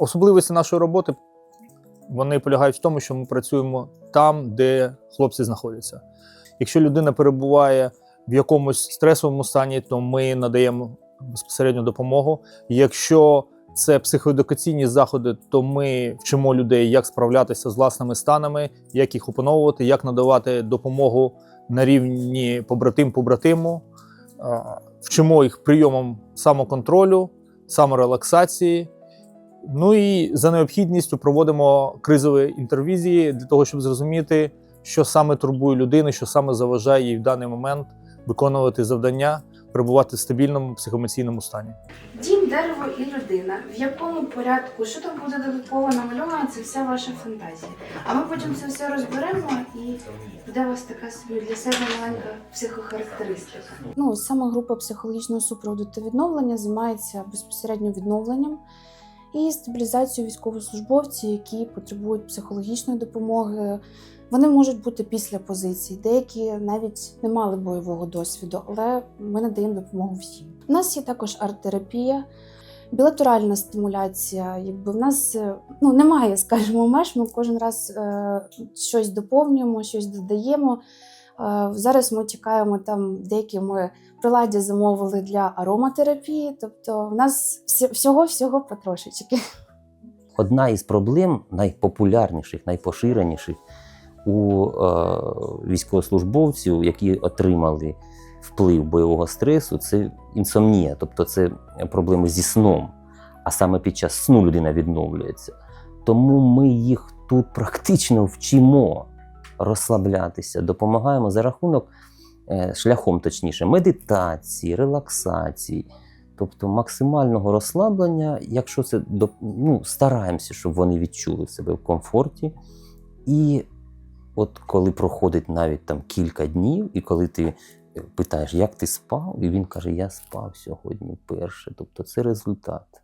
Особливості нашої роботи вони полягають в тому, що ми працюємо там, де хлопці знаходяться. Якщо людина перебуває в якомусь стресовому стані, то ми надаємо безпосередню допомогу. Якщо це психоедукаційні заходи, то ми вчимо людей, як справлятися з власними станами, як їх опановувати, як надавати допомогу на рівні побратим-побратиму. Вчимо їх прийомам самоконтролю, саморелаксації. Ну і за необхідністю проводимо кризові інтервізії для того, щоб зрозуміти, що саме турбує людину, що саме заважає їй в даний момент виконувати завдання, перебувати в стабільному психоемоційному стані. Дім, дерево і людина. В якому порядку, що там буде додатково намальовано, це вся ваша фантазія. А ми потім це все розберемо і буде у вас така собі для себе маленька психохарактеристика. Ну, саме група психологічного супроводу та відновлення займається безпосередньо відновленням і стабілізацією військовослужбовців, які потребують психологічної допомоги. Вони можуть бути після позицій, деякі навіть не мали бойового досвіду, але ми надаємо допомогу всім. У нас є також арт-терапія, білатеральна стимуляція. Якби в нас е, ну, немає, скажімо, меж. Ми кожен раз е, щось доповнюємо, щось додаємо. Е, Зараз ми чекаємо там деякі ми приладдя замовили для ароматерапії. Тобто, в нас всього всього потрошечки. Одна із проблем найпопулярніших, найпоширеніших у е, військовослужбовців, які отримали вплив бойового стресу, це інсомнія, тобто це проблеми зі сном. А саме під час сну людина відновлюється. Тому ми їх тут практично вчимо розслаблятися, допомагаємо за рахунок е, шляхом, точніше, медитації, релаксації, тобто максимального розслаблення, якщо це ну, стараємося, щоб вони відчули себе в комфорті. І от коли проходить навіть там кілька днів, і коли ти питаєш, як ти спав, і він каже, я спав сьогодні вперше. Тобто це результат.